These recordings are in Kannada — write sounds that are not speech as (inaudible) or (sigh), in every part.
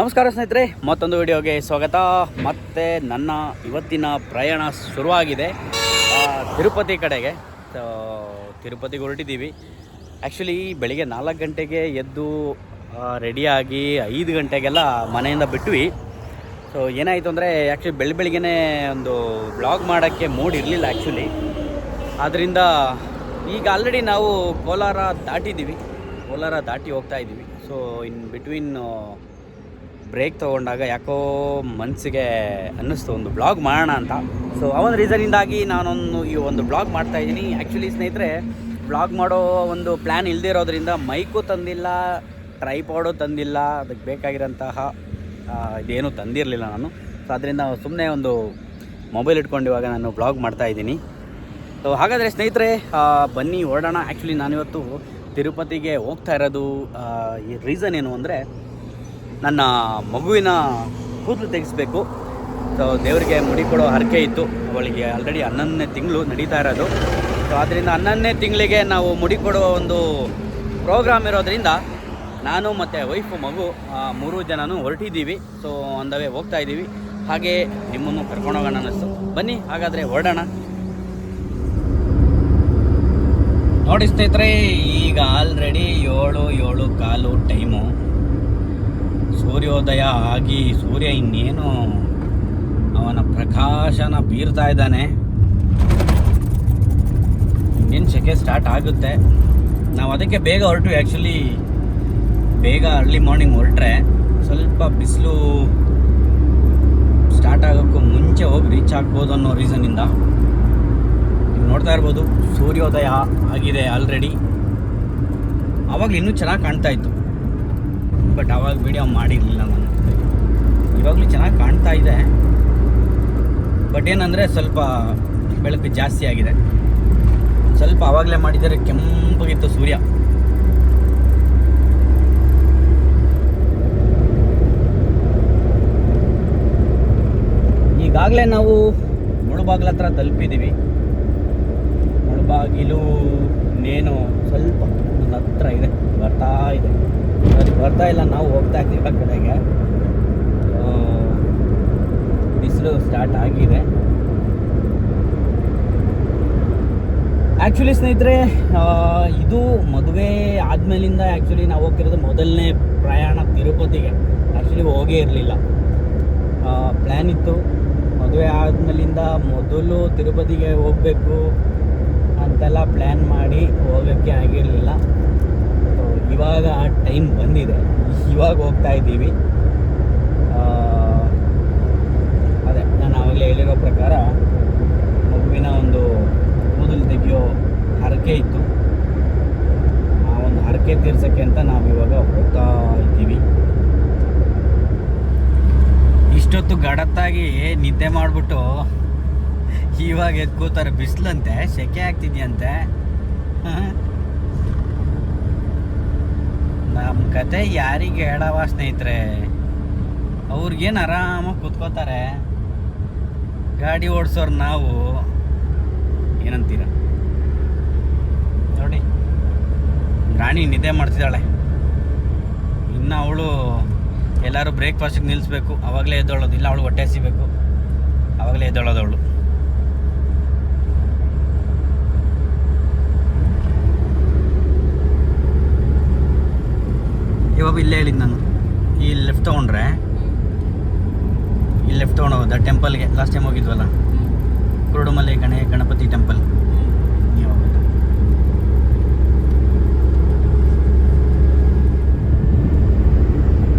ನಮಸ್ಕಾರ ಸ್ನೇಹಿತರೆ, ಮತ್ತೊಂದು ವಿಡಿಯೋಗೆ ಸ್ವಾಗತ. ಮತ್ತೆ ನನ್ನ ಇವತ್ತಿನ ಪ್ರಯಾಣ ಶುರುವಾಗಿದೆ. ತಿರುಪತಿ ಕಡೆಗೆ. ತಿರುಪತಿಗೆ ಹೊರಟಿದ್ದೀವಿ. ಆ್ಯಕ್ಚುಲಿ ಬೆಳಿಗ್ಗೆ ನಾಲ್ಕು ಗಂಟೆಗೆ ಎದ್ದು ರೆಡಿಯಾಗಿ ಐದು ಗಂಟೆಗೆಲ್ಲ ಮನೆಯಿಂದ ಬಿಟ್ವಿ. ಸೊ ಏನಾಯಿತು ಅಂದರೆ ಆ್ಯಕ್ಚುಲಿ ಬೆಳಿ ಬೆಳಿಗ್ಗೆ ಒಂದು ಬ್ಲಾಗ್ ಮಾಡೋಕ್ಕೆ ಮೂಡ್ ಇರಲಿಲ್ಲ ಆ್ಯಕ್ಚುಲಿ ಆದ್ದರಿಂದ ಈಗ ಆಲ್ರೆಡಿ ನಾವು ಕೋಲಾರ ದಾಟಿದ್ದೀವಿ. ಕೋಲಾರ ದಾಟಿ ಹೋಗ್ತಾ ಇದ್ದೀವಿ. ಸೊ ಇನ್ ಬಿಟ್ವೀನ್ ಬ್ರೇಕ್ ತೊಗೊಂಡಾಗ ಯಾಕೋ ಮನಸ್ಸಿಗೆ ಅನ್ನಿಸ್ತು, ಒಂದು ಬ್ಲಾಗ್ ಮಾಡೋಣ ಅಂತ. ಸೊ ಆ ಒಂದು ರೀಸನಿಂದಾಗಿ ನಾನೊಂದು ಈ ಒಂದು ಬ್ಲಾಗ್ ಮಾಡ್ತಾ ಇದ್ದೀನಿ. ಆ್ಯಕ್ಚುಲಿ ಸ್ನೇಹಿತರೆ ಬ್ಲಾಗ್ ಮಾಡೋ ಒಂದು ಪ್ಲ್ಯಾನ್ ಇಲ್ಲದೇ ಇರೋದ್ರಿಂದ ಮೈಕು ತಂದಿಲ್ಲ ಟ್ರೈಪಾಡು ತಂದಿಲ್ಲ, ಅದಕ್ಕೆ ಬೇಕಾಗಿರೋಂತಹ ಇದೇನು ತಂದಿರಲಿಲ್ಲ ನಾನು. ಸೊ ಅದರಿಂದ ಸುಮ್ಮನೆ ಒಂದು ಮೊಬೈಲ್ ಇಟ್ಕೊಂಡು ಇವಾಗ ನಾನು ಬ್ಲಾಗ್ ಮಾಡ್ತಾ ಇದ್ದೀನಿ. ಸೊ ಹಾಗಾದರೆ ಸ್ನೇಹಿತರೆ ಬನ್ನಿ ಹೊರಡೋಣ ಆ್ಯಕ್ಚುಲಿ ನಾನಿವತ್ತು ತಿರುಪತಿಗೆ ಹೋಗ್ತಾ ಇರೋದು ಈ ರೀಸನ್ ಏನು ಅಂದರೆ ನನ್ನ ಮಗುವಿನ ಕೂದಲು ತೆಗೆಸ್ಬೇಕು. ಸೊ ದೇವರಿಗೆ ಮುಡಿ ಕೊಡೋ ಹರಕೆ ಇತ್ತು. ಅವಳಿಗೆ ಆಲ್ರೆಡಿ ಹನ್ನೊಂದನೇ ತಿಂಗಳು ನಡೀತಾ ಇರೋದು. ಸೊ ಆದ್ದರಿಂದ ಹನ್ನೊಂದನೇ ತಿಂಗಳಿಗೆ ನಾವು ಮುಡಿ ಕೊಡುವ ಒಂದು ಪ್ರೋಗ್ರಾಮ್ ಇರೋದ್ರಿಂದ ನಾನು ಮತ್ತು ವೈಫು ಮಗು ಮೂರು ಜನನೂ ಹೊರಟಿದ್ದೀವಿ. ಸೊ ಒಂದವೇ ಹೋಗ್ತಾ ಇದ್ದೀವಿ. ಹಾಗೆ ನಿಮ್ಮನ್ನು ಕರ್ಕೊಂಡೋಗೋಣ ಅನ್ನಿಸ್ತು. ಬನ್ನಿ, ಹಾಗಾದರೆ ಹೊರಡೋಣ. ನೋಡಿ ಸ್ನೇಹಿತರೆ, ಈಗ ಆಲ್ರೆಡಿ ಏಳು ಏಳು ಕಾಲು ಟೈಮು ಸೂರ್ಯೋದಯ ಆಗಿ ಸೂರ್ಯ ಇನ್ನೇನು ಅವನ ಪ್ರಕಾಶನ ಬೀರ್ತಾ ಇದ್ದಾನೆ. ಇನ್ನೇನು ಸೆಕೆ ಸ್ಟಾರ್ಟ್ ಆಗುತ್ತೆ. ನಾವು ಅದಕ್ಕೆ ಬೇಗ ಹೊರಟು ಆ್ಯಕ್ಚುಲಿ ಬೇಗ ಅರ್ಲಿ ಮಾರ್ನಿಂಗ್ ಹೊರಟ್ರೆ ಸ್ವಲ್ಪ ಬಿಸಿಲು ಸ್ಟಾರ್ಟ್ ಆಗೋಕ್ಕೂ ಮುಂಚೆ ಹೋಗಿ ರೀಚ್ ಆಗ್ಬೋದು ಅನ್ನೋ ರೀಸನಿಂದ ನೀವು ನೋಡ್ತಾ ಇರ್ಬೋದು, ಸೂರ್ಯೋದಯ ಆಗಿದೆ ಆಲ್ರೆಡಿ ಆವಾಗಲೂ ಇನ್ನೂ ಚೆನ್ನಾಗಿ ಕಾಣ್ತಾ ಇತ್ತು. ಬಟ್ ಆವಾಗ ವೀಡಿಯೋ ಮಾಡಿರಲಿಲ್ಲ ನಾನು. ಇವಾಗಲೂ ಚೆನ್ನಾಗಿ ಕಾಣ್ತಾ ಇದೆ. ಬಟ್ ಏನಂದರೆ ಸ್ವಲ್ಪ ಬೆಳಕು ಜಾಸ್ತಿ ಆಗಿದೆ. ಸ್ವಲ್ಪ ಆವಾಗಲೇ ಮಾಡಿದರೆ ಕೆಂಪಗಿತ್ತು ಸೂರ್ಯ. ಈಗಾಗಲೇ ನಾವು ಮುಳುಬಾಗಿಲ ಹತ್ರ ತಲುಪಿದ್ದೀವಿ. ಮುಳುಬಾಗಿಲು, ಇನ್ನೇನು ಸ್ವಲ್ಪ ನನ್ನ ಹತ್ರ ಇದೆ, ಬರ್ತಾ ಇದೆ. ಅದು ಬರ್ತಾ ಇಲ್ಲ, ನಾವು ಹೋಗ್ತಾ ಇದ್ದೀವಿ ಆ ಕಡೆಗೆ. ಬಿಸಿಲು ಸ್ಟಾರ್ಟ್ ಆಗಿದೆ. ಆ್ಯಕ್ಚುಲಿ ಸ್ನೇಹಿತರೆ ಇದು ಮದುವೆ ಆದಮೇಲಿಂದ ಆ್ಯಕ್ಚುಲಿ ನಾವು ಹೋಗ್ತಿರೋದು ಮೊದಲನೇ ಪ್ರಯಾಣ ತಿರುಪತಿಗೆ. ಆ್ಯಕ್ಚುಲಿ ಹೋಗೇ ಇರಲಿಲ್ಲ. ಪ್ಲ್ಯಾನ್ ಇತ್ತು. ಮದುವೆ ಆದಮೇಲಿಂದ ಮೊದಲು ತಿರುಪತಿಗೆ ಹೋಗಬೇಕು ಅಂತೆಲ್ಲ ಪ್ಲ್ಯಾನ್ ಮಾಡಿ ಹೋಗೋಕ್ಕೆ ಆಗಿರಲಿಲ್ಲ. ಇವಾಗ ಆ ಟೈಮ್ ಬಂದಿದೆ. ಇವಾಗ ಹೋಗ್ತಾ ಇದ್ದೀವಿ. ಅದೇ, ನಾನು ಆವಾಗಲೇ ಹೇಳಿರೋ ಪ್ರಕಾರ ಮಗುವಿನ ಒಂದು ಕೂದಲು ತೆಗೆಯೋ ಹರಕೆ ಇತ್ತು. ಆ ಒಂದು ಹರಕೆ ತೀರ್ಸೋಕ್ಕೆ ಅಂತ ನಾವು ಇವಾಗ ಹೋಗ್ತಾ ಇದ್ದೀವಿ. ಇಷ್ಟೊತ್ತು ಗಡತ್ತಾಗಿ ನಿದ್ದೆ ಮಾಡಿಬಿಟ್ಟು ಇವಾಗ ಎದ್ಕೋತಾರೆ ಕೂತಾರೆ ಬಿಸಿಲಂತೆ, ಸೆಕೆ ಆಗ್ತಿದ್ಯಂತೆ. ನಮ್ಮ ಕತೆ ಯಾರಿಗೆ ಹೇಳವ ಸ್ನೇಹಿತರೆ, ಅವ್ರಿಗೇನು ಆರಾಮಾಗಿ ಕೂತ್ಕೋತಾರೆ. ಗಾಡಿ ಓಡಿಸೋರು ನಾವು, ಏನಂತೀರ? ನೋಡಿ, ರಾಣಿ ನಿದ್ದೆ ಮಾಡ್ತಿದ್ದಾಳೆ. ಇನ್ನು ಅವಳು ಎಲ್ಲರೂ ಬ್ರೇಕ್ಫಾಸ್ಟಿಗೆ ನಿಲ್ಲಿಸ್ಬೇಕು ಅವಾಗಲೇ ಎದ್ದೊಳೋದು, ಇಲ್ಲ ಅವಳು ಹೊಟ್ಟೆ ಹಸಿಬೇಕು. ಅವಾಗಲೇ ಎದ್ದೊಳೋದು ಅವಳು. ಇವಾಗ ಇಲ್ಲೇ ಹೇಳಿದ್ದು ನಾನು. ಈ ಲೆಫ್ಟ್ ತೊಗೊಂಡ್ರೆ, ಈ ಲೆಫ್ಟ್ ತೊಗೊಂಡು ಟೆಂಪಲ್ಗೆ ಲಾಸ್ಟ್ ಟೈಮ್ ಹೋಗಿದ್ವಲ್ಲ? ಕುರುಡುಮಲೆ ಗಣೆ, ಗಣಪತಿ ಟೆಂಪಲ್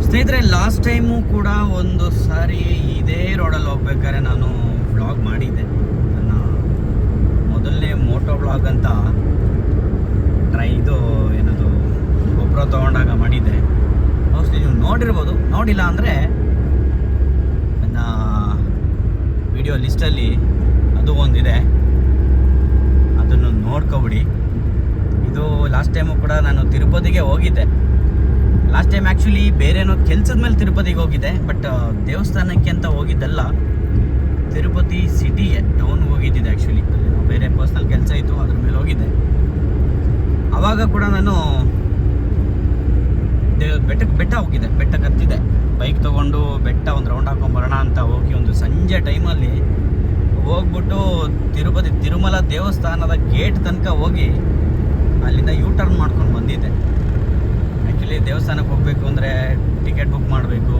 ಸ್ನೇಹಿತರೆ ಲಾಸ್ಟ್ ಟೈಮು ಕೂಡ ಒಂದು ಸಾರಿ ಇದೇ ರೋಡಲ್ಲಿ ಹೋಗ್ಬೇಕಾದ್ರೆ ನಾನು ವ್ಲಾಗ್ ಮಾಡಿದ್ದೆ. ನನ್ನ ಮೊದಲನೇ ಮೋಟೋ ವ್ಲಾಗ್ ಅಂತ ಟ್ರೈ ಇದು ಏನದು ಗೊಬ್ಬರ ತೊಗೊಂಡಾಗ ಮಾಡಿದ್ದೆ ಮೋಸ್ಟ್ಲಿ ನೀವು ನೋಡಿರ್ಬೋದು. ನೋಡಿಲ್ಲ ಅಂದರೆ ನನ್ನ ವಿಡಿಯೋ ಲಿಸ್ಟಲ್ಲಿ ಅದು ಒಂದಿದೆ. ಅದನ್ನು ನೋಡ್ಕೊಬಿಡಿ. ಇದು ಲಾಸ್ಟ್ ಟೈಮು ಕೂಡ ನಾನು ತಿರುಪತಿಗೆ ಹೋಗಿದ್ದೆ. ಲಾಸ್ಟ್ ಟೈಮ್ ಆ್ಯಕ್ಚುಲಿ ಬೇರೇನೋ ಕೆಲಸದ ಮೇಲೆ ತಿರುಪತಿಗೆ ಹೋಗಿದ್ದೆ ಬಟ್ ದೇವಸ್ಥಾನಕ್ಕೆ ಅಂತ ಹೋಗಿದ್ದಲ್ಲ. ತಿರುಪತಿ ಸಿಟಿಗೆ ಟೌನ್ಗೆ ಹೋಗಿದ್ದಿದೆ ಆ್ಯಕ್ಚುಲಿ ಬೇರೆ ಪರ್ಸ್ನಲ್ ಕೆಲಸ ಇತ್ತು, ಅದ್ರ ಮೇಲೆ ಹೋಗಿದ್ದೆ. ಆವಾಗ ಕೂಡ ನಾನು ಬೆಟ್ಟಕ್ಕೆ ಬೆಟ್ಟ ಹೋಗಿದೆ ಬೆಟ್ಟಕ್ಕೆ ಕತ್ತಿದೆ. ಬೈಕ್ ತೊಗೊಂಡು ಬೆಟ್ಟ ಒಂದು ರೌಂಡ್ ಹಾಕೊಂಬರೋಣ ಅಂತ ಹೋಗಿ ಒಂದು ಸಂಜೆ ಟೈಮಲ್ಲಿ ಹೋಗ್ಬಿಟ್ಟು ತಿರುಪತಿ, ತಿರುಮಲ ದೇವಸ್ಥಾನದ ಗೇಟ್ ತನಕ ಹೋಗಿ ಅಲ್ಲಿಂದ ಯೂ ಟರ್ನ್ ಮಾಡ್ಕೊಂಡು ಬಂದಿದ್ದೆ. ಆ್ಯಕ್ಚುಲಿ ದೇವಸ್ಥಾನಕ್ಕೆ ಹೋಗಬೇಕು ಅಂದರೆ ಟಿಕೆಟ್ ಬುಕ್ ಮಾಡಬೇಕು.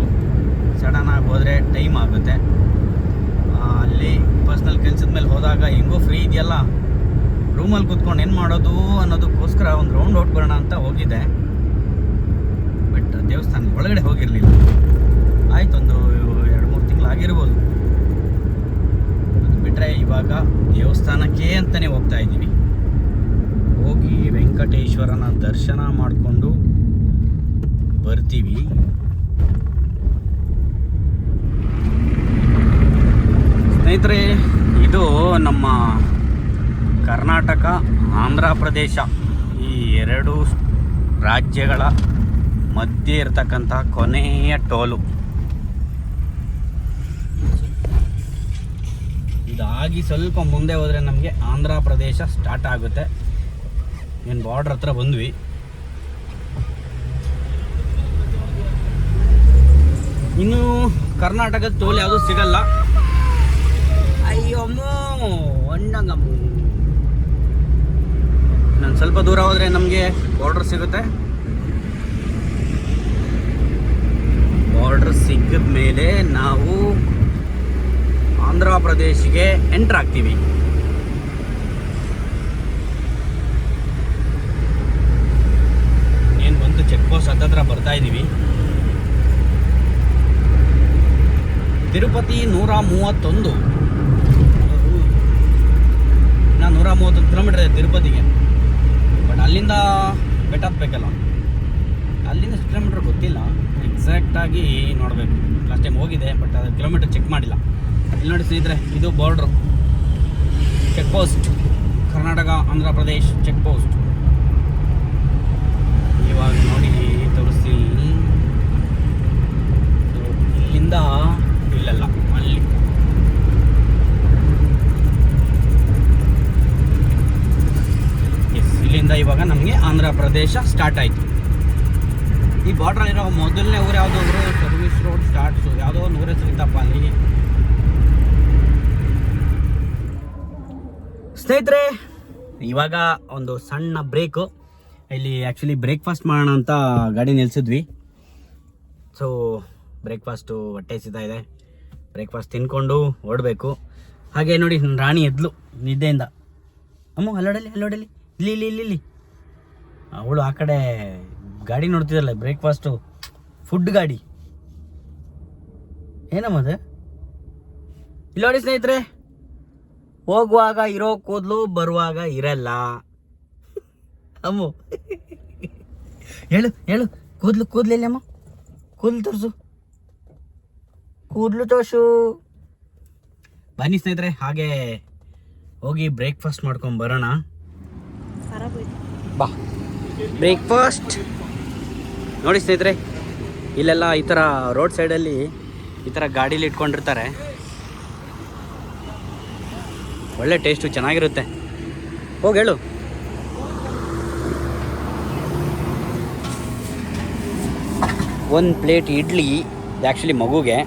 ಸಡನ್ನಾಗಿ ಹೋದರೆ ಟೈಮ್ ಆಗುತ್ತೆ. ಅಲ್ಲಿ ಪರ್ಸ್ನಲ್ ಕೆಲ್ಸದ ಮೇಲೆ ಹೋದಾಗ ಹೆಂಗೋ ಫ್ರೀ ಇದೆಯಲ್ಲ? ರೂಮಲ್ಲಿ ಕೂತ್ಕೊಂಡು ಏನು ಮಾಡೋದು ಅನ್ನೋದಕ್ಕೋಸ್ಕರ ಒಂದು ರೌಂಡ್ ಔಟ್ ಬರೋಣ ಅಂತ ಹೋಗಿದ್ದೆ. ದೇವಸ್ಥಾನದ ಒಳಗಡೆ ಹೋಗಿರಲಿಲ್ಲ. ಆಯ್ತು ಒಂದು ಎರಡು ಮೂರು ತಿಂಗಳು ಆಗಿರ್ಬೋದು. ಅದು ಬಿಟ್ಟರೆ ಇವಾಗ ದೇವಸ್ಥಾನಕ್ಕೆ ಅಂತಲೇ ಹೋಗ್ತಾ ಇದ್ದೀವಿ. ಹೋಗಿ ವೆಂಕಟೇಶ್ವರನ ದರ್ಶನ ಮಾಡಿಕೊಂಡು ಬರ್ತೀವಿ. ಸ್ನೇಹಿತರೆ, ಇದು ನಮ್ಮ ಕರ್ನಾಟಕ, ಆಂಧ್ರ ಪ್ರದೇಶ ಈ ಎರಡು ರಾಜ್ಯಗಳ ಮಧ್ಯೆ ಇರತಕ್ಕಂತಹ ಕೊನೆಯ ಟೋಲು. ಇದಾಗಿ ಸ್ವಲ್ಪ ಮುಂದೆ ಹೋದರೆ ನಮಗೆ ಆಂಧ್ರ ಪ್ರದೇಶ ಸ್ಟಾರ್ಟ್ ಆಗುತ್ತೆ. ಏನು ಬಾರ್ಡ್ರ್ ಹತ್ರ ಬಂದ್ವಿ. ಇನ್ನು ಕರ್ನಾಟಕದ ಟೋಲ್ ಯಾವುದು ಸಿಗಲ್ಲ. ಅಯ್ಯಮ್ಮೋ ಒಣ್ಣಂಗಮ್ಮು ನಾನು ಸ್ವಲ್ಪ ದೂರ ಹೋದರೆ ನಮಗೆ ಬಾರ್ಡರ್ ಸಿಗುತ್ತೆ. ಬಾರ್ಡರ್ ಸಿಕ್ಕಿದ ಮೇಲೆ ನಾವು ಆಂಧ್ರ ಪ್ರದೇಶಿಗೆ ಎಂಟ್ರ್ ಆಗ್ತೀವಿ. ಏನು ಬಂತು ಚೆಕ್ ಪೋಸ್ಟ್ ಹತ್ತತ್ರ ಬರ್ತಾ ಇದ್ದೀವಿ ತಿರುಪತಿ ನೂರ ಮೂವತ್ತೊಂದು. ನಾನು ನೂರ ಮೂವತ್ತೊಂದು ಕಿಲೋಮೀಟರ್ ಇದೆ ತಿರುಪತಿಗೆ. ಬಟ್ ಅಲ್ಲಿಂದ ಬೆಟ್ಟ ಹತ್ಬೇಕಲ್ಲ. ಅಲ್ಲಿಂದ ಕಿಲೋಮೀಟರ್ ಗೊತ್ತಿಲ್ಲ. ಎಕ್ಸಾಕ್ಟಾಗಿ ನೋಡಬೇಕು. ಲಾಸ್ಟ್ ಟೈಮ್ ಹೋಗಿದೆ ಬಟ್ ಅದು ಕಿಲೋಮೀಟರ್ ಚೆಕ್ ಮಾಡಿಲ್ಲ. ಇಲ್ಲಿ ನೋಡಿ ಸ್ನೇಹಿತರೆ, ಇದು border check post Karnataka, Andhra Pradesh check post ಇವಾಗ ನೋಡಿ, ತೋರಿಸ್ತೀನಿ. ಇಲ್ಲಿಂದ ಇಲ್ಲಲ್ಲ. ಅಲ್ಲಿ. ಇಲ್ಲಿಂದ ಇವಾಗ ನಮಗೆ ಆಂಧ್ರ ಪ್ರದೇಶ ಸ್ಟಾರ್ಟ್ ಆಯಿತು. ಈ ಬಾರ್ಡ್ರಲ್ಲಿರೋ ಮೊದಲನೇ ಊರು ಯಾವುದೋ ಊರು? ಸರ್ವಿಸ್ ರೋಡ್ ಸ್ಟಾರ್ಟ್ಸು ಯಾವುದೋ ಒಂದು ಊರ ಸಿಗುತ್ತಪ್ಪ ಅಲ್ಲಿ? ಸ್ನೇಹಿತರೆ, ಇವಾಗ ಒಂದು ಸಣ್ಣ ಬ್ರೇಕು ಇಲ್ಲಿ ಆ್ಯಕ್ಚುಲಿ ಬ್ರೇಕ್ಫಾಸ್ಟ್ ಮಾಡೋಣ ಅಂತ ಗಾಡಿ ನಿಲ್ಸಿದ್ವಿ. ಸೊ ಬ್ರೇಕ್ಫಾಸ್ಟು ಹೊಟ್ಟೆ ಸಿಗ್ತಾ ಇದೆ. ಬ್ರೇಕ್ಫಾಸ್ಟ್ ತಿನ್ಕೊಂಡು ಓಡಬೇಕು. ಹಾಗೆ ನೋಡಿ, ರಾಣಿ ಎದ್ಲು ನಿದ್ದೆಯಿಂದ. ಅಮ್ಮ, ಅಲ್ಲೋಡಲಿ ಅಲ್ಲೋಡಲಿ. ಇಲ್ಲಿ ಇಲ್ಲಿ ಇಲ್ಲಿ. ಅವಳು ಆ ಕಡೆ ಗಾಡಿ ನೋಡ್ತಿದ್ದಲ್ಲ ಬ್ರೇಕ್ಫಾಸ್ಟು ಫುಡ್ ಗಾಡಿ. ಏನಮ್ಮದು ಇಲ್ಲ ನೋಡಿ ಸ್ನೇಹಿತರೆ ಹೋಗುವಾಗ ಇರೋ ಕೂದಲು ಬರುವಾಗ ಇರಲ್ಲ. ಅಮ್ಮು. ಹೇಳು ಹೇಳು. ಕೂದಲು ಕೂದಲು ಅಮ್ಮ ಕೂದಲು ತೋರಿಸು. ಕೂದಲು ತೋರಿಸು. ಬನ್ನಿ ಸ್ನೇಹಿತರೆ ಹಾಗೆ ಹೋಗಿ ಬ್ರೇಕ್ಫಾಸ್ಟ್ ಮಾಡ್ಕೊಂಡು ಬರೋಣ. ಬಾ. ಬ್ರೇಕ್ಫಾಸ್ಟ್ ನೋಡಿ ಸ್ನೇಹಿತರೆ, ಇಲ್ಲೆಲ್ಲ ಈ ಥರ ರೋಡ್ ಸೈಡಲ್ಲಿ ಈ ಥರ ಗಾಡೀಲಿ ಇಟ್ಕೊಂಡಿರ್ತಾರೆ. ಒಳ್ಳೆ ಟೇಸ್ಟು ಚೆನ್ನಾಗಿರುತ್ತೆ. ಹೋಗಿ ಹೇಳು. ಒಂದು ಪ್ಲೇಟ್ ಇಡ್ಲಿ ಆ್ಯಕ್ಚುಲಿ ಮಗುಗೆ.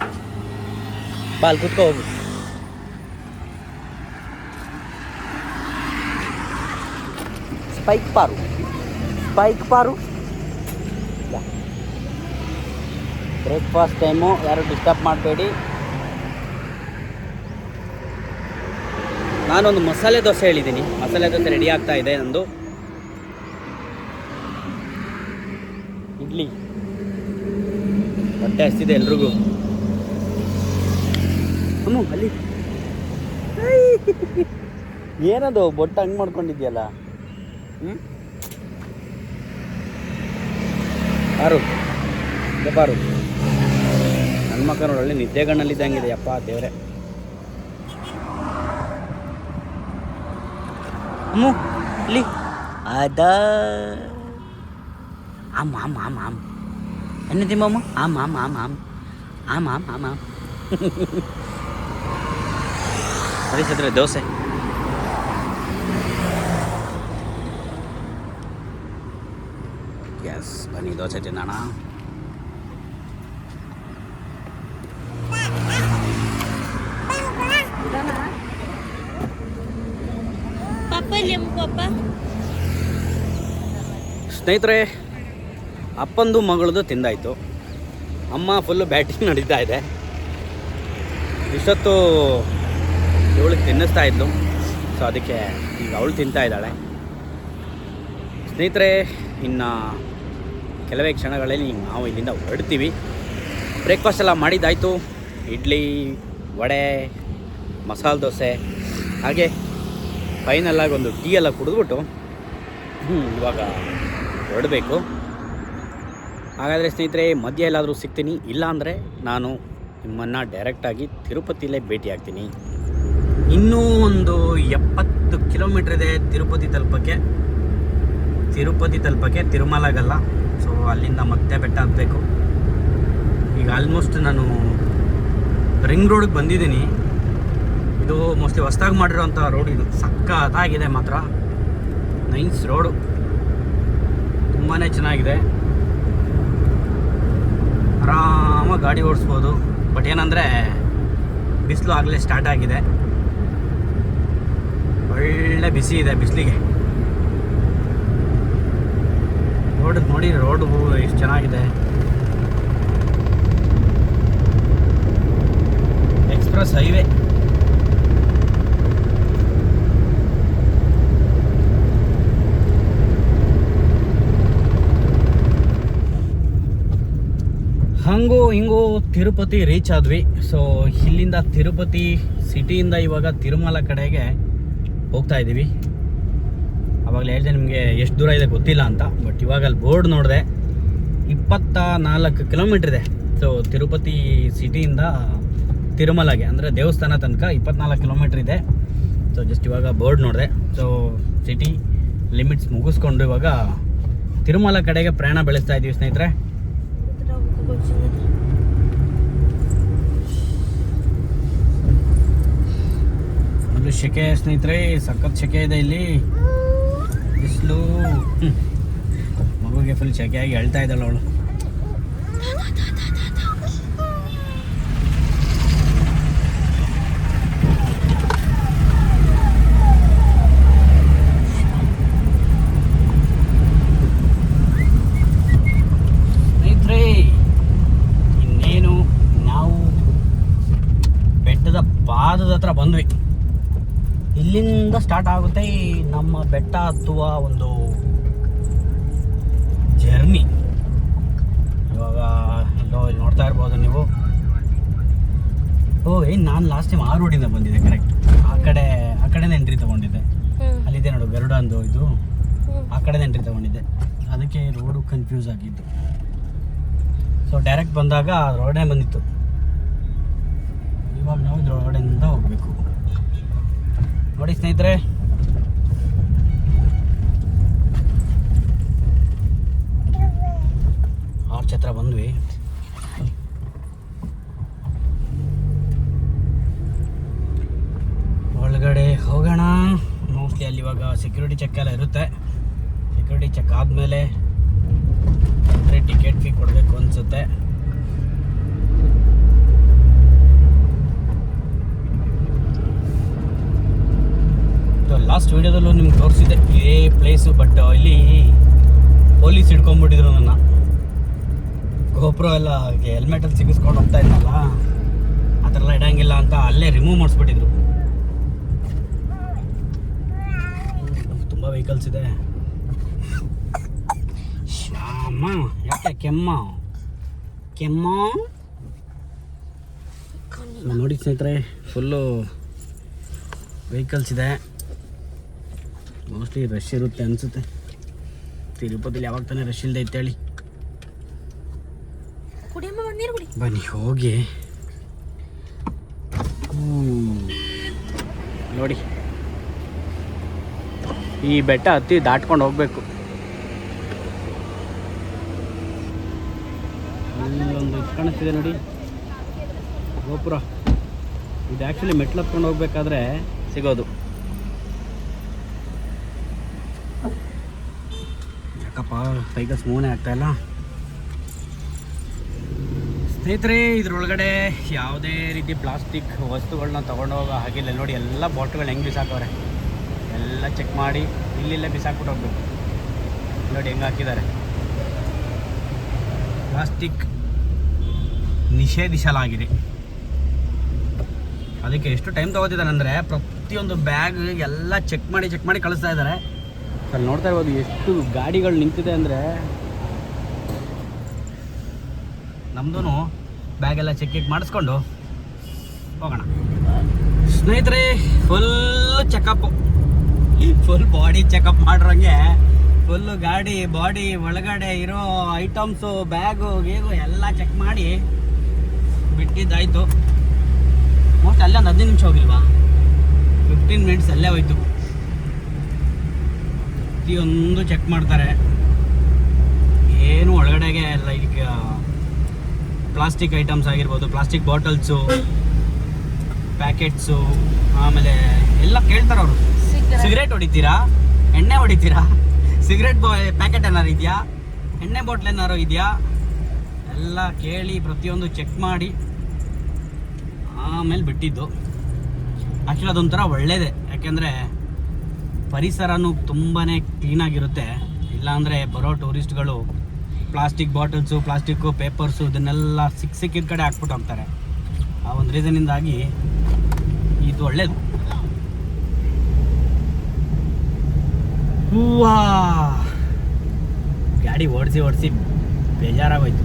ಬಾಲ್ ಕುತ್ಕೊ ಹೋಗು. ಸ್ಪೈಕ್ ಪಾರು. ಸ್ಪೈಕ್ ಪಾರು. ಬ್ರೇಕ್ಫಾಸ್ಟ್ ಟೈಮು ಯಾರು ಡಿಸ್ಟರ್ಬ್ ಮಾಡಬೇಡಿ. ನಾನೊಂದು ಮಸಾಲೆ ದೋಸೆ ಹೇಳಿದ್ದೀನಿ. ಮಸಾಲೆ ದೋಸೆ ರೆಡಿ ಆಗ್ತಾ ಇದೆ ನಂದು. ಇಡ್ಲಿ. ಹೊಟ್ಟೆ ಹಸ್ತಿದೆ ಎಲ್ರಿಗೂ. ಅಮ್ಮ, ಅಲ್ಲಿ. (laughs) ಏನದು, ಬೊಟ್ಟ ಹಂಗೆ ಮಾಡ್ಕೊಂಡಿದ್ಯಲ್ಲ? ಹ್ಞೂ ಬಾರು. ಬಾರು. ನನ್ನ ಮಕ್ಕ ನೋಡಿ ಒಳ್ಳೆ ನಿದ್ದೆಗಣ್ಣಲ್ಲಿದ್ದಂಗಿದೆ ಅಪ್ಪ ದೇವ್ರೆ ಅಮ್ಮು ಇಲ್ಲಿ ಅದ ಆಮ್ ಆಮ್ ಆಮ್ ಆಮ್ ಎನ್ನದಿ ಮಾಮ ಆಮ್ ಆಮ್ ಆಮ್ ಆಮ್ ಆಮ್ ಆಮ್ ಆಮ್ ಆಮ್ ಸರಿ ಸದ್ರೆ ದೋಸೆ ಎಸ್ ಬನ್ನಿ ದೋಸೆ ತಿನ್ನೋಣ ಸ್ನೇಹಿತರೆ, ಅಪ್ಪಂದು ಮಗಳದು ತಿಂದಾಯಿತು. ಅಮ್ಮ ಫುಲ್ಲು ಬ್ಯಾಟಿಂಗ್ ನಡೀತಾ ಇದೆ. ಇಷ್ಟೊತ್ತು ಇವಳು ತಿನ್ನಿಸ್ತಾ ಇದ್ಲು. ಸೊ ಅದಕ್ಕೆ ಈಗ ಅವಳು ತಿಂತಾ ಇದ್ದಾಳೆ. ಸ್ನೇಹಿತರೆ, ಇನ್ನು ಕೆಲವೇ ಕ್ಷಣಗಳಲ್ಲಿ ನಾವು ಇಲ್ಲಿಂದ ಹೊರಡ್ತೀವಿ. ಬ್ರೇಕ್ಫಾಸ್ಟ್ ಎಲ್ಲ ಮಾಡಿದ್ದಾಯಿತು. ಇಡ್ಲಿ, ವಡೆ, ಮಸಾಲೆ ದೋಸೆ. ಹಾಗೆ ಫೈನಲ್ಲಾಗಿ ಒಂದು ಟೀ ಎಲ್ಲ ಕುಡಿದ್ಬಿಟ್ಟು ಹ್ಞೂ ಇವಾಗ ಹೊರಡಬೇಕು. ಹಾಗಾದರೆ ಸ್ನೇಹಿತರೆ, ಮಧ್ಯ ಎಲ್ಲಾದರೂ ಸಿಗ್ತೀನಿ, ಇಲ್ಲಾಂದರೆ ನಾನು ನಿಮ್ಮನ್ನು ಡೈರೆಕ್ಟಾಗಿ ತಿರುಪತಿಲೇ ಭೇಟಿ ಆಗ್ತೀನಿ. ಇನ್ನೂ ಒಂದು ಎಪ್ಪತ್ತು ಕಿಲೋಮೀಟ್ರ್ ಇದೆ ತಿರುಪತಿ ತಲುಪಕ್ಕೆ. ತಿರುಪತಿ ತಲುಪಕ್ಕೆ ತಿರುಮಲಾಗಲ್ಲ ಸೊ ಅಲ್ಲಿಂದ ಮತ್ತೆ ಬೆಟ್ಟ ಹತ್ತಬೇಕು. ಈಗ ಆಲ್ಮೋಸ್ಟ್ ನಾನು ರಿಂಗ್ ರೋಡಿಗೆ ಬಂದಿದ್ದೀನಿ. ಇದು ಮೋಸ್ಟ್ಲಿ ಹೊಸ್ದಾಗಿ ಮಾಡಿರೋಂಥ ರೋಡ್ ಇದು. ಸಕ್ಕತ್ತಾಗಿದೆ ಮಾತ್ರ. ನೈನ್ಸ್ ರೋಡು ತುಂಬಾ ಚೆನ್ನಾಗಿದೆ. ಆರಾಮಾಗಿ ಗಾಡಿ ಓಡಿಸ್ಬೋದು. ಬಟ್ ಏನಂದರೆ, ಬಿಸಿಲು ಆಗಲೇ ಸ್ಟಾರ್ಟ್ ಆಗಿದೆ. ಒಳ್ಳೆ ಬಿಸಿ ಇದೆ ಬಿಸಿಲಿಗೆ. ರೋಡ್ ನೋಡಿ ರೋಡು ಎಷ್ಟು ಚೆನ್ನಾಗಿದೆ. ಎಕ್ಸ್ಪ್ರೆಸ್ ಹೈವೇ ಹಂಗೂ ಹಿಂಗೂ ತಿರುಪತಿ ರೀಚ್ ಆದ್ವಿ. ಸೊ ಇಲ್ಲಿಂದ ತಿರುಪತಿ ಸಿಟಿಯಿಂದ ಇವಾಗ ತಿರುಮಲ ಕಡೆಗೆ ಹೋಗ್ತಾ ಇದ್ದೀವಿ ಅವಾಗಲೇ ಹೇಳಿದೆ ನಿಮಗೆ ಎಷ್ಟು ದೂರ ಇದೆ ಗೊತ್ತಿಲ್ಲ ಅಂತ ಬಟ್ ಇವಾಗ ಅಲ್ಲಿ ಬೋರ್ಡ್ ನೋಡಿದೆ. ಇಪ್ಪತ್ತ ನಾಲ್ಕು ಕಿಲೋಮೀಟ್ರ್ ಇದೆ. ಸೊ ತಿರುಪತಿ ಸಿಟಿಯಿಂದ ತಿರುಮಲಗೆ, ಅಂದರೆ ದೇವಸ್ಥಾನ ತನಕ ಇಪ್ಪತ್ನಾಲ್ಕು ಕಿಲೋಮೀಟ್ರ್ ಇದೆ. ಸೊ ಜಸ್ಟ್ ಇವಾಗ ಬೋರ್ಡ್ ನೋಡಿದೆ. ಸೊ ಸಿಟಿ ಲಿಮಿಟ್ಸ್ ಮುಗಿಸ್ಕೊಂಡು ಇವಾಗ ತಿರುಮಲ ಕಡೆಗೆ ಪ್ರಯಾಣ ಬೆಳೆಸ್ತಾ ಇದ್ದೀವಿ ಸ್ನೇಹಿತರೆ. ಫುಲ್ಲು ಶೆಕೆ ಸ್ನೇಹಿತರೆ ಸಖತ್ ಶೆಕೆ ಇದೆ ಇಲ್ಲಿ. ಬಿಸಿಲು. ಮಗುಗೆ ಫುಲ್ ಶೆಕೆಯಾಗಿ ಹೇಳ್ತಾ ಇದ್ದಾಳೆ ಅವಳು ಸ್ನೇಹಿತರೆ ಇನ್ನೇನು ನಾವು ಬೆಟ್ಟದ ಪಾದದ ಹತ್ರ ಬಂದ್ವಿ ಇಲ್ಲಿಂದ ಸ್ಟಾರ್ಟ್ ಆಗುತ್ತೆ ಈ ನಮ್ಮ ಬೆಟ್ಟ ಹತ್ತುವ ಒಂದು ಜರ್ನಿ. ಇವಾಗ ಎಲ್ಲೋ ಇಲ್ಲಿ ನೋಡ್ತಾ ಇರ್ಬೋದು ನೀವು. ಓ ಏನು ನಾನು ಲಾಸ್ಟ್ ಟೈಮ್ ಆ ರೋಡಿಂದ ಬಂದಿದ್ದೆ ಕರೆಕ್ಟ್ ಆ ಕಡೆ ಆ ಕಡೆನೇ ಎಂಟ್ರಿ ತೊಗೊಂಡಿದ್ದೆ. ಅಲ್ಲಿದೆ ನೋಡು ಗರುಡ ಅಂದು ಇದು ಆ ಕಡೆ ಎಂಟ್ರಿ ತೊಗೊಂಡಿದ್ದೆ. ಅದಕ್ಕೆ ರೋಡು ಕನ್ಫ್ಯೂಸ್ ಆಗಿದ್ದು. ಸೊ ಡೈರೆಕ್ಟ್ ಬಂದಾಗ ರೋಡೇ ಬಂದಿತ್ತು. ಇವಾಗ ನಾವು ರೋಡಿಂದ ಹೋಗಬೇಕು. ನೋಡಿ ಸ್ನೇಹಿತರೆ ಹತ್ರ ಬಂದ್ವಿ. ಒಳಗಡೆ ಹೋಗೋಣ. ಮೋಸ್ಟ್ಲಿ ಅಲ್ಲಿ ಇವಾಗ ಸೆಕ್ಯೂರಿಟಿ ಚೆಕ್ ಎಲ್ಲ ಇರುತ್ತೆ. ಸೆಕ್ಯೂರಿಟಿ ಚೆಕ್ ಆದಮೇಲೆ ಅಂದರೆ ಟಿಕೆಟ್ ಫೀ ಕೊಡಬೇಕು ಅನಿಸುತ್ತೆ. ಲಾಸ್ಟ್ ವೀಡಿಯೋದಲ್ಲೂ ನಿಮ್ಗೆ ತೋರಿಸಿದ್ದೆ ಇದೇ ಪ್ಲೇಸು ಬಟ್ ಇಲ್ಲಿ ಪೊಲೀಸ್ ಹಿಡ್ಕೊಂಡ್ಬಿಟ್ಟಿದ್ರು ನನ್ನ. ಗೋಪುರ ಎಲ್ಲ ಹೆಲ್ಮೆಟಲ್ಲಿ ಸಿಗಿಸ್ಕೊಂಡು ಹೋಗ್ತಾ ಇದ್ನಲ್ಲ ಆ ಥರ ಎಲ್ಲ ಇಡಂಗಿಲ್ಲ ಅಂತ ಅಲ್ಲೇ ರಿಮೂವ್ ಮಾಡಿಸ್ಬಿಟ್ಟಿದ್ರು. ತುಂಬ ವೆಹಿಕಲ್ಸ್ ಇದೆ. ಶ್ಯಾಮ, ಯಾಕೆ ಕೆಮ್ಮ? ಕೆಮ್ಮ? ನೋಡಿ ಸ್ನೇಹಿತರೆ ಫುಲ್ಲು ವೆಹಿಕಲ್ಸ್ ಇದೆ. ಮೋಸ್ಟ್ಲಿ ರಶ್ ಇರುತ್ತೆ ಅನಿಸುತ್ತೆ. ತಿರುಪತಿಲಿ ಯಾವಾಗ ತಾನೇ ರಶ್ ಇಲ್ಲದೆ ಇತ್ತೇಳಿ ಕುಡಿಯಮ್ಮ ನೀರು ಕುಡಿ ಬನ್ನಿ ಹೋಗಿ ಹ್ಮ್. ನೋಡಿ. ಈ ಬೆಟ್ಟ ಹತ್ತಿ ದಾಟ್ಕೊಂಡು ಹೋಗ್ಬೇಕು. ಒಂದು ಕಾಣಿಸ್ತಿದೆ ನೋಡಿ. ಗೋಪುರ. ಇದು ಆ್ಯಕ್ಚುಲಿ ಮೆಟ್ಲು ಹತ್ಕೊಂಡು ಹೋಗ್ಬೇಕಾದ್ರೆ ಸಿಗೋದು. ಯಾಕಪ್ಪ ಟೈಗರ್ಸ್ ಸ್ಮೂನೇ ಆಗ್ತಾಯಿಲ್ಲ ಸ್ನೇಹಿತರೆ, ಇದ್ರೊಳಗಡೆ ಯಾವುದೇ ರೀತಿ ಪ್ಲಾಸ್ಟಿಕ್ ವಸ್ತುಗಳನ್ನ ತೊಗೊಂಡೋಗೋ ಹಾಗಿಲ್ಲ ನೋಡಿ ಎಲ್ಲ ಬಾಟ್ಲ್ಗಳು ಹೆಂಗೆ ಬಿಸಾಕವ್ರೆ. ಎಲ್ಲ ಚೆಕ್ ಮಾಡಿ ಇಲ್ಲಿಲ್ಲೇ ಬಿಸಾಕ್ಬಿಟ್ಟು ಹೋಗ್ಬೇಕು. ನೋಡಿ ಹೆಂಗೆ ಹಾಕಿದ್ದಾರೆ. ಪ್ಲಾಸ್ಟಿಕ್ ನಿಷೇಧಿಸಲಾಗಿದೆ. ಅದಕ್ಕೆ ಎಷ್ಟು ಟೈಮ್ ತೊಗೋತಿದ್ದಾರೆ ಅಂದರೆ ಪ್ರತಿಯೊಂದು ಬ್ಯಾಗ್ ಎಲ್ಲ ಚೆಕ್ ಮಾಡಿ ಚೆಕ್ ಮಾಡಿ ಕಳಿಸ್ತಾ ಇದ್ದಾರೆ. ಅಲ್ಲಿ ನೋಡ್ತಾ ಇರ್ಬೋದು ಎಷ್ಟು ಗಾಡಿಗಳು ನಿಂತಿದೆ ಅಂದರೆ ನಮ್ಮದು ಬ್ಯಾಗೆಲ್ಲ ಚೆಕ್ ಚೆಕ್ ಮಾಡಿಸ್ಕೊಂಡು ಹೋಗೋಣ. ಸ್ನೇಹಿತರೆ full checkup full body checkup ಮಾಡಿರೋಂಗೆ full ಗಾಡಿ ಬಾಡಿ ಒಳಗಡೆ ಇರೋ ಐಟಮ್ಸು ಬ್ಯಾಗು ಗೀಗು ಎಲ್ಲ ಚೆಕ್ ಮಾಡಿ ಬಿಟ್ಟಿದ್ದಾಯಿತು. ಮೋಸ್ಟ್ ಅಲ್ಲೇ ಒಂದು ಹದಿನೈದು ನಿಮಿಷ ಹೋಗಿಲ್ವಾ? ಫಿಫ್ಟೀನ್ ಮಿನಿಟ್ಸ್ ಅಲ್ಲೇ ಹೋಯ್ತು. ಪ್ರತಿಯೊಂದು ಚೆಕ್ ಮಾಡ್ತಾರೆ. ಏನು ಒಳಗಡೆಗೆ ಲೈಕ್ ಪ್ಲಾಸ್ಟಿಕ್ ಐಟಮ್ಸ್ ಆಗಿರ್ಬೋದು ಪ್ಲಾಸ್ಟಿಕ್ ಬಾಟಲ್ಸು ಪ್ಯಾಕೆಟ್ಸು ಆಮೇಲೆ ಎಲ್ಲ ಕೇಳ್ತಾರೆ ಅವರು. ಸಿಗರೇಟ್ ಹೊಡಿತೀರಾ? ಎಣ್ಣೆ ಹೊಡಿತೀರಾ? ಸಿಗರೇಟ್ ಪ್ಯಾಕೆಟ್ ಏನಾರು ಇದೆಯಾ? ಎಣ್ಣೆ ಬಾಟ್ಲ್ ಏನಾರು ಇದೆಯಾ? ಎಲ್ಲ ಕೇಳಿ ಪ್ರತಿಯೊಂದು ಚೆಕ್ ಮಾಡಿ. ಆಮೇಲೆ ಬಿಟ್ಟಿದ್ದು. ಆ್ಯಕ್ಚುಲಿ ಅದೊಂಥರ ಒಳ್ಳೇದೇ. ಯಾಕೆಂದರೆ ಪರಿಸರನೂ ತುಂಬಾ ಕ್ಲೀನಾಗಿರುತ್ತೆ ಇಲ್ಲಾಂದರೆ ಬರೋ ಟೂರಿಸ್ಟ್ಗಳು ಪ್ಲಾಸ್ಟಿಕ್ ಬಾಟಲ್ಸು, ಪ್ಲಾಸ್ಟಿಕ್ಕು, ಪೇಪರ್ಸು, ಇದನ್ನೆಲ್ಲ ಸಿಕ್ಕ ಸಿಕ್ಕಿದ ಕಡೆ ಹಾಕ್ಬಿಟ್ಟು ಹೋಗ್ತಾರೆ ಆ ಒಂದು ರೀಸನಿಂದಾಗಿ ಇದು ಒಳ್ಳೇದು. ಹೂವಾ! ಗಾಡಿ ಓಡಿಸಿ ಓಡಿಸಿ ಬೇಜಾರಾಗೋಯ್ತು.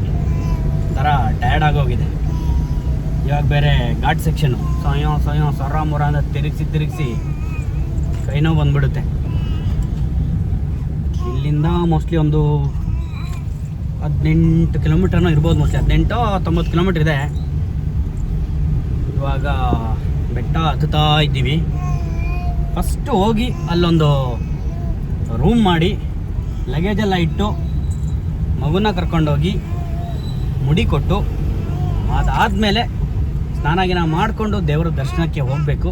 ಒಂಥರ ಟಯರ್ಡ್ ಆಗೋಗಿದೆ. ಇವಾಗ ಬೇರೆ ಘಾಟ್ ಸೆಕ್ಷನ್ನು ಸೊಯೋ ಸೊಯೋ, ಸೊರ ಮೊರ ಅಂತ ತಿರುಗಿಸಿ ತಿರುಗಿಸಿ ಕೈನೋ ಬಂದ್ಬಿಡುತ್ತೆ. ಇಲ್ಲಿಂದ ಮೋಸ್ಟ್ಲಿ ಒಂದು ಹದಿನೆಂಟು ಕಿಲೋಮೀಟರ್ನೂ ಇರ್ಬೋದು ಮೋಸ್ಟ್ಲಿ. ಹದಿನೆಂಟು ತೊಂಬತ್ತು ಕಿಲೋಮೀಟ್ರ್ ಇದೆ. ಇವಾಗ ಬೆಟ್ಟ ಹತ್ತುತ್ತಾ ಇದ್ದೀವಿ. ಫಸ್ಟು ಹೋಗಿ ಅಲ್ಲೊಂದು ರೂಮ್ ಮಾಡಿ ಲಗೇಜೆಲ್ಲ ಇಟ್ಟು, ಮಗುನ ಕರ್ಕೊಂಡೋಗಿ ಮುಡಿ ಕೊಟ್ಟು, ಅದಾದಮೇಲೆ ಸ್ನಾನ ಗಿನ ಮಾಡಿಕೊಂಡು ದೇವರ ದರ್ಶನಕ್ಕೆ ಹೋಗಬೇಕು.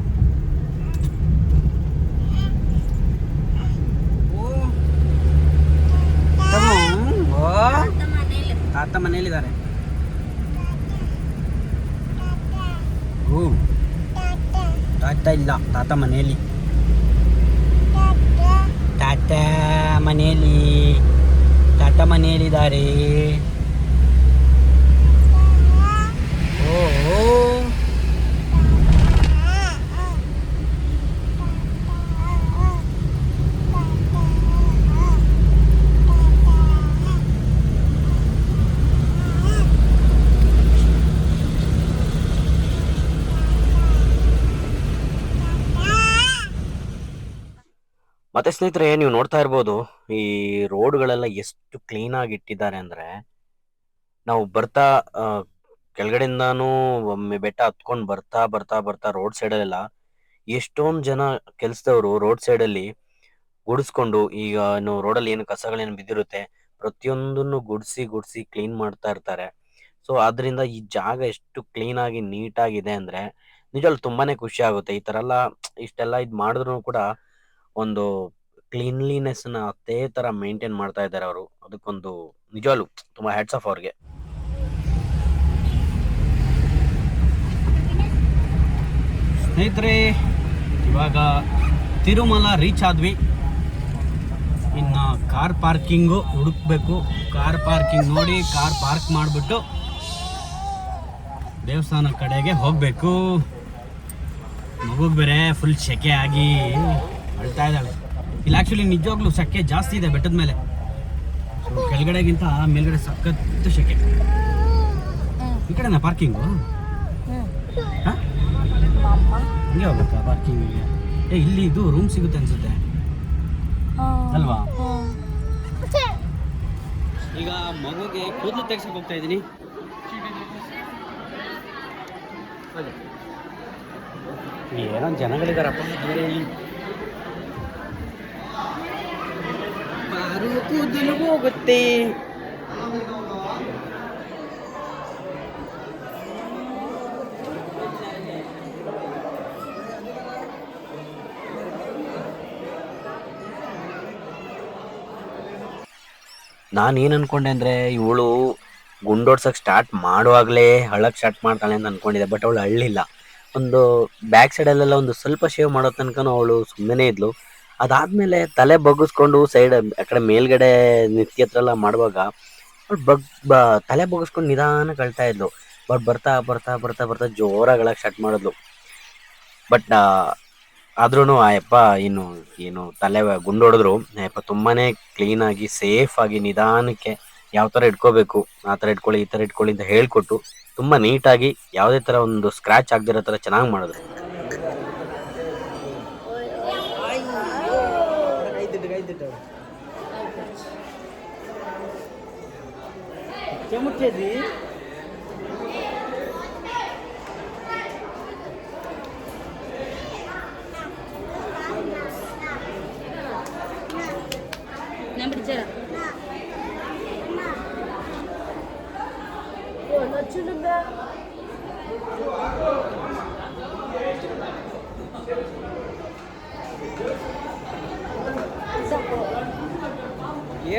ತಾತ ಮನೇಲಿದ್ದಾರೆ ತಾತ ಇಲ್ಲ ತಾತ ಮನೆಯಲ್ಲಿ. ತಾತ ಮನೆಯಲ್ಲಿ. ತಾತ ಮನೆಯಲ್ಲಿದ್ದಾರೆ. ಓ. ಮತ್ತೆ ಸ್ನೇಹಿತರೆ, ನೀವು ನೋಡ್ತಾ ಇರ್ಬೋದು, ಈ ರೋಡ್ಗಳೆಲ್ಲ ಎಷ್ಟು ಕ್ಲೀನ್ ಆಗಿ ಇಟ್ಟಿದ್ದಾರೆ ಅಂದ್ರೆ, ನಾವು ಬರ್ತಾ ಕೆಳಗಡೆಯಿಂದಾನು ಒಮ್ಮೆ ಬೆಟ್ಟ ಹತ್ಕೊಂಡು ಬರ್ತಾ ಬರ್ತಾ ಬರ್ತಾ ರೋಡ್ ಸೈಡಲ್ಲೆಲ್ಲ ಎಷ್ಟೊಂದು ಜನ ಕೆಲಸದವರು ರೋಡ್ ಸೈಡಲ್ಲಿ ಗುಡಿಸ್ಕೊಂಡು, ಈಗ ನಾವು ರೋಡಲ್ಲಿ ಏನು ಕಸಗಳೇನು ಬಿದ್ದಿರುತ್ತೆ, ಪ್ರತಿಯೊಂದನ್ನು ಗುಡಿಸಿ ಗುಡಿಸಿ ಕ್ಲೀನ್ ಮಾಡ್ತಾ ಇರ್ತಾರೆ. ಸೊ ಅದರಿಂದ ಈ ಜಾಗ ಎಷ್ಟು ಕ್ಲೀನ್ ಆಗಿ ನೀಟಾಗಿದೆ ಅಂದ್ರೆ, ನಿಜವಾಗ್ಲೂ ತುಂಬಾನೇ ಖುಷಿ ಆಗುತ್ತೆ. ಈ ತರ ಎಲ್ಲ ಇಷ್ಟೆಲ್ಲ ಇದು ಮಾಡಿದ್ರು ಕೂಡ ಒಂದು ಕ್ಲೀನ್ಲಿನೆಸ್ನ ಅದೇ ತರ ಮೇಂಟೈನ್ ಮಾಡ್ತಾ ಇದ್ದಾರೆ ಅವರು. ಅದಕ್ಕೊಂದು ನಿಜವಾಗ್ಲು ತುಂಬಾ ಹೆಡ್ಸ್ ಆಫ್ ಅವ್ರಿಗೆ. ಸ್ನೇಹಿತರೆ, ಇವಾಗ ತಿರುಮಲ ರೀಚ್ ಆದ್ವಿ. ಇನ್ನು ಕಾರ್ ಪಾರ್ಕಿಂಗು ಹುಡುಕ್ಬೇಕು. ಕಾರ್ ಪಾರ್ಕಿಂಗ್ ನೋಡಿ ಕಾರ್ ಪಾರ್ಕ್ ಮಾಡಿಬಿಟ್ಟು ದೇವಸ್ಥಾನ ಕಡೆಗೆ ಹೋಗಬೇಕು. ಮಗುಗೆ ಬೇರೆ ಫುಲ್ ಸೆಕೆ ಆಗಿ. ಅಳ್ತಾ ಇದ್ದಾಳೆ. ಇಲ್ಲಿ ಆ್ಯಕ್ಚುಲಿ ನಿಜವಾಗ್ಲೂ ಸಕ್ಕೆ ಜಾಸ್ತಿ ಇದೆ ಬೆಟ್ಟದ ಮೇಲೆ. ಕೆಳಗಡೆಗಿಂತ ಮೇಲ್ಗಡೆ ಸಖತ್ತು ಸೆಕೆ. ಈ ಕಡೆನಾ ಪಾರ್ಕಿಂಗು ಹಿಂಗೆ ಹೋಗ್ಬೇಕಾ ಪಾರ್ಕಿಂಗಿಗೆ ಏ, ಇಲ್ಲಿ ಇದು ರೂಮ್ ಸಿಗುತ್ತೆ ಅನ್ಸುತ್ತೆ. ಅಲ್ವಾ? ಈಗ ಮಗುಗೆ ಕೂದಲು ತೆಗ್ಸಕ್ ಹೋಗ್ತಾ ಇದ್ದೀನಿ. ಏನೋ ಜನಗಳಿದಾರಪ್ಪ. ಇಲ್ಲಿ ಕೂದಲು ಹೋಗುತ್ತೆ? ನಾನು ಏನು ಅನ್ಕೊಂಡೆ ಅಂದರೆ ಇವಳು ಗುಂಡೋಡ್ಸಕ್ಕೆ ಸ್ಟಾರ್ಟ್ ಮಾಡುವಾಗಲೇ ಹಳಕ್ಕೆ ಸ್ಟಾರ್ಟ್ ಮಾಡ್ತಾಳೆ ಅಂತ ಅಂದ್ಕೊಂಡಿದ್ದೆ ಬಟ್ ಅವಳು ಅಳ್ಳಿಲ್ಲ. ಒಂದು ಬ್ಯಾಕ್ ಸೈಡಲ್ಲೆಲ್ಲ ಒಂದು ಸ್ವಲ್ಪ ಶೇವ್ ಮಾಡೋ ತನಕನೂ ಅವಳು ಸುಮ್ಮನೆ ಇದ್ಲು. ಅದಾದಮೇಲೆ ತಲೆ ಬಗ್ಗಿಸ್ಕೊಂಡು ಸೈಡ್, ಆ ಕಡೆ ಮೇಲ್ಗಡೆ ನಿತ್ಯ ಹತ್ರ ಎಲ್ಲ ಮಾಡುವಾಗ ಅವ್ಳು ಬಗ್, ಬ, ತಲೆ ಬಗ್ಗಿಸ್ಕೊಂಡು ನಿಧಾನ ಕಳ್ತಾ ಇದ್ಲು. ಬಟ್ ಬರ್ತಾ ಬರ್ತಾ ಬರ್ತಾ ಬರ್ತಾ ಜೋರಾಗಿ ಅಳಕ್ಕೆ ಸ್ಟಾರ್ಟ್ ಮಾಡಿದ್ಲು. ಬಟ್ ಆದ್ರೂ ಆ ಯಪ್ಪ ಏನು ಏನು ತಲೆ ಗುಂಡೊಡೆದ್ರು ಆ ಯಪ್ಪ ತುಂಬಾನೇ ಕ್ಲೀನಾಗಿ ಸೇಫಾಗಿ ನಿಧಾನಕ್ಕೆ ಯಾವ ಥರ ಇಟ್ಕೋಬೇಕು, ಆ ಥರ ಇಟ್ಕೊಳ್ಳಿ, ಈ ಥರ ಇಟ್ಕೊಳ್ಳಿ ಅಂತ ಹೇಳ್ಕೊಟ್ಟು ತುಂಬ ನೀಟಾಗಿ ಯಾವುದೇ ಥರ ಒಂದು ಸ್ಕ್ರ್ಯಾಚ್ ಆಗದಿರೋ ಥರ ಚೆನ್ನಾಗಿ ಮಾಡಿದ್ರು. చెముచ్చేది? నెంబర్ ఇచ్చారా? నచ్చుందా?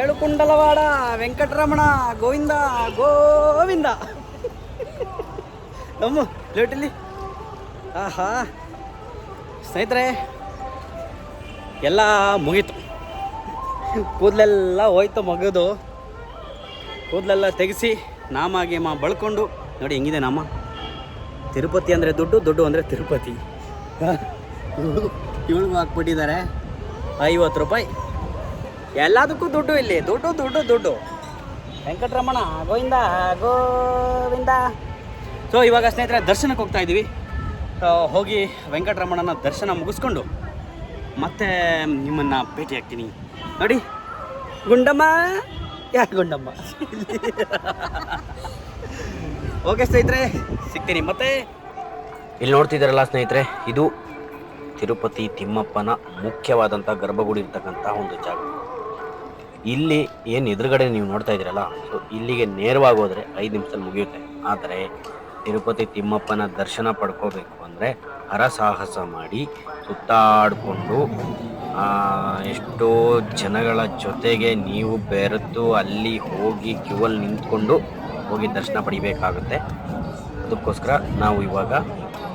ಏಳು ಕುಂಡಲವಾಡ ವೆಂಕಟರಮಣ ಗೋವಿಂದ ಗೋವಿಂದ. ನಮ್ಮ ಲೇಟಲ್ಲಿ. ಆಹಾ. ಸ್ನೇಹಿತರೆ, ಎಲ್ಲ ಮುಗೀತು. ಕೂದಲೆಲ್ಲ ಹೋಯ್ತು ಮಗದು. ಕೂದಲೆಲ್ಲ ತೆಗೆಸಿ ನಾಮ ಮಾ ಬಳ್ಕೊಂಡು, ನೋಡಿ ಹೆಂಗಿದೆ ನಾಮ ತಿರುಪತಿ ಅಂದರೆ ದುಡ್ಡು ದುಡ್ಡು ಅಂದರೆ ತಿರುಪತಿ. ಇವಳಿಗೂ ಹಾಕ್ಬಿಟ್ಟಿದ್ದಾರೆ. ಐವತ್ತು ರೂಪಾಯಿ. ಎಲ್ಲದಕ್ಕೂ ದುಡ್ಡು ಇಲ್ಲಿ. ದುಡ್ಡು ದುಡ್ಡು ದುಡ್ಡು. ವೆಂಕಟರಮಣ, ಗೋವಿಂದ ಗೋವಿಂದ. ಸೊ ಇವಾಗ ಸ್ನೇಹಿತರೆ, ದರ್ಶನಕ್ಕೆ ಹೋಗ್ತಾ ಇದ್ದೀವಿ. ಹೋಗಿ ವೆಂಕಟರಮಣನ ದರ್ಶನ ಮುಗಿಸ್ಕೊಂಡು ಮತ್ತೆ ನಿಮ್ಮನ್ನು ಭೇಟಿ ಆಗ್ತೀನಿ. ನೋಡಿ, ಗುಂಡಮ್ಮ? ಯಾಕೆ ಗುಂಡಮ್ಮ? ಓಕೆ ಸ್ನೇಹಿತರೆ, ಸಿಗ್ತೀನಿ ಮತ್ತೆ. ಇಲ್ಲಿ ನೋಡ್ತಿದ್ದಾರಲ್ಲ ಸ್ನೇಹಿತರೆ, ಇದು ತಿರುಪತಿ ತಿಮ್ಮಪ್ಪನ ಮುಖ್ಯವಾದಂಥ ಗರ್ಭಗುಡಿ ಇರ್ತಕ್ಕಂಥ ಒಂದು ಜಾಗ. ಇಲ್ಲಿ ಏನು ಎದುರುಗಡೆ ನೀವು ನೋಡ್ತಾ ಇದ್ದೀರಲ್ಲ ಸೊ ಇಲ್ಲಿಗೆ ನೇರವಾಗಿ ಹೋದರೆ ಐದು ನಿಮಿಷದಲ್ಲಿ ಮುಗಿಯುತ್ತೆ. ಆದರೆ ತಿರುಪತಿ ತಿಮ್ಮಪ್ಪನ ದರ್ಶನ ಪಡ್ಕೋಬೇಕು ಅಂದರೆ ಹರಸಾಹಸ ಮಾಡಿ ಸುತ್ತಾಡಿಕೊಂಡು ಎಷ್ಟೋ ಜನಗಳ ಜೊತೆಗೆ ನೀವು ಬೆರೆತು ಅಲ್ಲಿ ಹೋಗಿ ಕ್ಯೂವಲ್ಲಿ ನಿಂತ್ಕೊಂಡು ಹೋಗಿ ದರ್ಶನ ಪಡಿಬೇಕಾಗುತ್ತೆ. ಅದಕ್ಕೋಸ್ಕರ ನಾವು ಇವಾಗ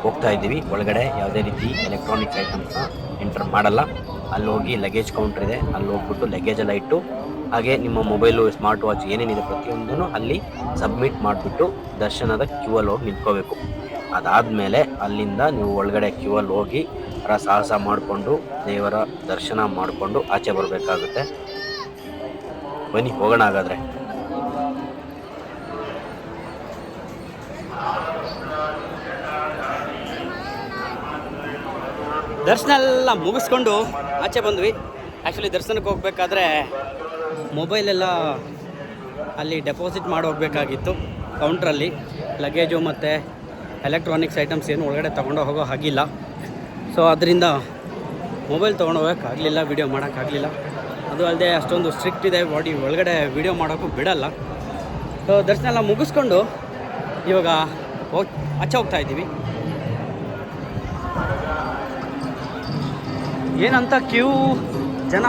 ಹೋಗ್ತಾ ಇದ್ದೀವಿ. ಒಳಗಡೆ ಯಾವುದೇ ರೀತಿ ಎಲೆಕ್ಟ್ರಾನಿಕ್ ಐಟಮ್ಸ್ನ ಎಂಟರ್ ಮಾಡಲ್ಲ. ಅಲ್ಲಿ ಲಗೇಜ್ ಕೌಂಟರ್ ಇದೆ. ಅಲ್ಲಿ ಹೋಗ್ಬಿಟ್ಟು ಲಗೇಜ್ ಎಲ್ಲ ಇಟ್ಟು, ಹಾಗೆ ನಿಮ್ಮ ಮೊಬೈಲು ಸ್ಮಾರ್ಟ್ ವಾಚ್ ಏನೇನಿದೆ ಪ್ರತಿಯೊಂದನ್ನು ಅಲ್ಲಿ ಸಬ್ಮಿಟ್ ಮಾಡಿಬಿಟ್ಟು ದರ್ಶನದ ಕ್ಯೂ ಅಲ್ಲಿ ಹೋಗಿ ನಿಂತ್ಕೋಬೇಕು. ಅದಾದಮೇಲೆ ಅಲ್ಲಿಂದ ನೀವು ಒಳಗಡೆ ಕ್ಯೂ ಅಲ್ಲಿ ಹೋಗಿ ರ ಸಾಹಸ ಮಾಡಿಕೊಂಡು, ದೇವರ ದರ್ಶನ ಮಾಡಿಕೊಂಡು ಆಚೆ ಬರಬೇಕಾಗುತ್ತೆ. ಬನ್ನಿ, ಹೋಗೋಣ ಹಾಗಾದರೆ. ದರ್ಶನ ಎಲ್ಲ ಮುಗಿಸ್ಕೊಂಡು ಆಚೆ ಬಂದ್ವಿ. ಆ್ಯಕ್ಚುಲಿ ದರ್ಶನಕ್ಕೆ ಹೋಗ್ಬೇಕಾದ್ರೆ ಮೊಬೈಲೆಲ್ಲ ಅಲ್ಲಿ ಡೆಪಾಸಿಟ್ ಮಾಡಿ ಹೋಗಬೇಕಾಗಿತ್ತು ಕೌಂಟ್ರಲ್ಲಿ ಲಗೇಜು ಮತ್ತು ಎಲೆಕ್ಟ್ರಾನಿಕ್ಸ್ ಐಟಮ್ಸ್ ಏನು ಒಳಗಡೆ ತೊಗೊಂಡು ಹೋಗೋ ಹಾಗಿಲ್ಲ. ಸೊ ಅದರಿಂದ ಮೊಬೈಲ್ ತೊಗೊಂಡು ಹೋಗೋಕ್ಕಾಗಲಿಲ್ಲ ವೀಡಿಯೋ ಮಾಡೋಕ್ಕಾಗಲಿಲ್ಲ ಅದು ಅಲ್ಲದೆ ಅಷ್ಟೊಂದು ಸ್ಟ್ರಿಕ್ಟ್ ಇದೆ ಬಾಡಿ ಒಳಗಡೆ ವೀಡಿಯೋ ಮಾಡೋಕ್ಕೂ ಬಿಡಲ್ಲ. ಸೊ ದರ್ಶನ ಎಲ್ಲ ಮುಗಿಸ್ಕೊಂಡು ಇವಾಗ ಹೋಗಿ ಆಚೆ ಹೋಗ್ತಾ ಇದ್ದೀವಿ. ಏನಂತ ಕ್ಯೂ ಜನ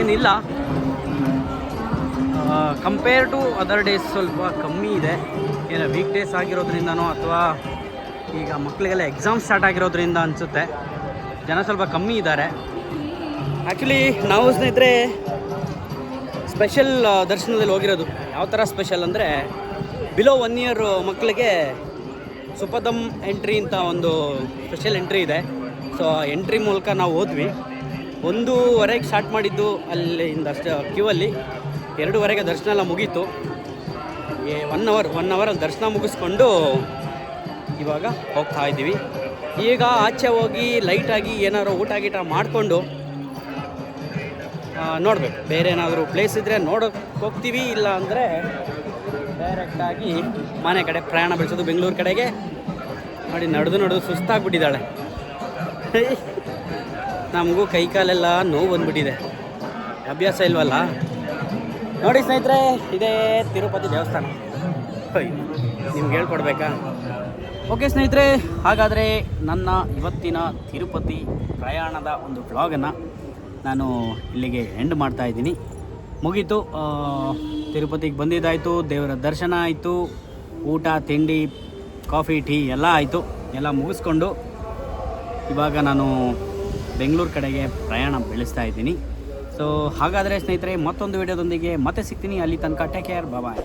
ಏನಿಲ್ಲ. ಕಂಪೇರ್ ಟು ಅದರ್ ಡೇಸ್ ಸ್ವಲ್ಪ ಕಮ್ಮಿ ಇದೆ. ಏನೋ ವೀಕ್ ಡೇಸ್ ಆಗಿರೋದ್ರಿಂದನೋ ಅಥವಾ ಈಗ ಮಕ್ಕಳಿಗೆಲ್ಲ ಎಕ್ಸಾಮ್ ಸ್ಟಾರ್ಟ್ ಆಗಿರೋದ್ರಿಂದ ಅನಿಸುತ್ತೆ. ಜನ ಸ್ವಲ್ಪ ಕಮ್ಮಿ ಇದ್ದಾರೆ. ಆ್ಯಕ್ಚುಲಿ ನಾವು ಸ್ನೇಹಿತರೆ ಸ್ಪೆಷಲ್ ದರ್ಶನದಲ್ಲಿ ಹೋಗಿರೋದು. ಯಾವ ಥರ ಸ್ಪೆಷಲ್ ಅಂದರೆ ಬಿಲೋ ಒನ್ ಇಯರ್ ಮಕ್ಕಳಿಗೆ ಸುಪದಮ್ ಎಂಟ್ರಿ ಅಂತ ಒಂದು ಸ್ಪೆಷಲ್ ಎಂಟ್ರಿ ಇದೆ. ಸೊ ಎಂಟ್ರಿ ಮೂಲಕ ನಾವು ಹೋದ್ವಿ. ಒಂದೂವರೆಗೆ ಸ್ಟಾರ್ಟ್ ಮಾಡಿದ್ದು ಅಲ್ಲಿಂದ ಕ್ಯೂ ಅಲ್ಲಿ. ಎರಡೂವರೆಗೆ ದರ್ಶನ ಎಲ್ಲ ಮುಗೀತು. ಒನ್ ಅವರ್ ಒನ್ ಅವರಲ್ಲಿ ದರ್ಶನ ಮುಗಿಸ್ಕೊಂಡು ಇವಾಗ ಹೋಗ್ತಾ ಇದ್ದೀವಿ. ಈಗ ಆಚೆ ಹೋಗಿ ಲೈಟಾಗಿ ಏನಾದ್ರು ಊಟ ಗೀಟ ಮಾಡಿಕೊಂಡು ನೋಡಬೇಕು. ಬೇರೆ ಏನಾದರೂ ಪ್ಲೇಸ್ ಇದ್ದರೆ ನೋಡೋಕೆ ಹೋಗ್ತೀವಿ, ಇಲ್ಲ ಅಂದರೆ ಡೈರೆಕ್ಟಾಗಿ ಮನೆ ಕಡೆ ಪ್ರಯಾಣ ಬೆಳೆಸೋದು ಬೆಂಗಳೂರು ಕಡೆಗೆ. ನೋಡಿ, ನಡೆದು ನಡೆದು ಸುಸ್ತಾಗ್ಬಿಟ್ಟಿದ್ದಾಳೆ. ನಮಗೂ ಕೈ ಕಾಲೆಲ್ಲ ನೋವು ಬಂದ್ಬಿಟ್ಟಿದೆ. ಅಭ್ಯಾಸ ಇಲ್ವಲ್ಲ? ನೋಡಿ ಸ್ನೇಹಿತರೆ, ಇದೇ ತಿರುಪತಿ ದೇವಸ್ಥಾನ. ನಿಮ್ಗೆ ಹೇಳ್ಕೊಡ್ಬೇಕಾ? ಓಕೆ ಸ್ನೇಹಿತರೆ, ಹಾಗಾದರೆ ನನ್ನ ಇವತ್ತಿನ ತಿರುಪತಿ ಪ್ರಯಾಣದ ಒಂದು ಬ್ಲಾಗನ್ನು ನಾನು ಇಲ್ಲಿಗೆ ಎಂಡ್ ಮಾಡ್ತಾ ಇದ್ದೀನಿ. ಮುಗೀತು ತಿರುಪತಿಗೆ ಬಂದಿದ್ದಾಯಿತು, ದೇವರ ದರ್ಶನ ಆಯಿತು, ಊಟ, ತಿಂಡಿ, ಕಾಫಿ, ಟೀ ಎಲ್ಲ ಆಯಿತು, ಎಲ್ಲ ಮುಗಿಸ್ಕೊಂಡು ಇವಾಗ ನಾನು ಬೆಂಗಳೂರು ಕಡೆಗೆ ಪ್ರಯಾಣ ಬೆಳೆಸ್ತಾ ಇದ್ದೀನಿ. ಸೊ ಹಾಗಾದರೆ ಸ್ನೇಹಿತರೆ, ಮತ್ತೊಂದು ವಿಡಿಯೋದೊಂದಿಗೆ ಮತ್ತೆ ಸಿಗ್ತೀನಿ. ಅಲ್ಲಿ ತನಕ ಟೇಕ್ ಕೇರ್ ಬಾಯ್